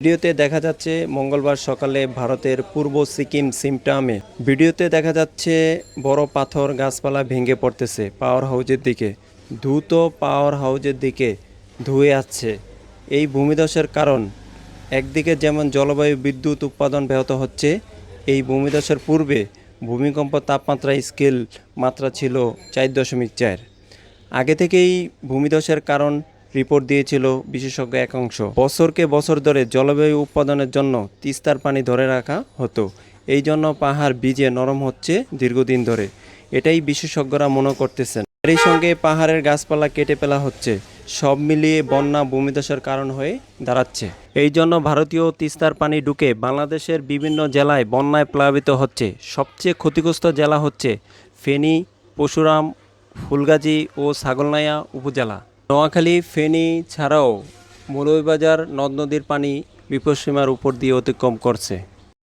ভিডিওতে দেখা যাচ্ছে মঙ্গলবার সকালে ভারতের পূর্ব সিকিম সিমটামে। ভিডিওতে দেখা যাচ্ছে বড় পাথর গাছপালা ভেঙে পড়তেছে পাওয়ার হাউজের দিকে। দ্রুত পাওয়ার হাউজের দিকে ধুয়ে আসছে। এই ভূমিধসের কারণ, একদিকে যেমন জলবায়ু বিদ্যুৎ উৎপাদন ব্যাহত হচ্ছে, এই ভূমিধসের পূর্বে ভূমিকম্প তাপমাত্রা স্কেল মাত্রা ছিল চার দশমিক চার। আগে থেকেই ভূমিধসের কারণ রিপোর্ট দিয়েছিল বিশেষজ্ঞ একাংশ বছরকে বছর ধরে জলবায়ু উৎপাদনের জন্য তিস্তার পানি ধরে রাখা হতো। এই জন্য পাহাড় বীজে নরম হচ্ছে দীর্ঘদিন ধরে। এটাই বিশেষজ্ঞরা মনে করতেছেন। এরই সঙ্গে পাহাড়ের গাছপালা কেটে ফেলা হচ্ছে। সব মিলিয়ে বন্যা ভূমিধসের কারণ হয়ে দাঁড়াচ্ছে। এই জন্য ভারতীয় তিস্তার পানি ঢুকে বাংলাদেশের বিভিন্ন জেলায় বন্যায় প্লাবিত হচ্ছে। সবচেয়ে ক্ষতিগ্রস্ত জেলা হচ্ছে ফেনী পশুরাম ফুলগাজী ও ছাগলনাইয়া উপজেলা। নোয়াখালী ফেনী ছাড়াও মৌলভীবাজার নদ নদীর পানি বিপদসীমার উপর দিয়ে অতিক্রম করছে।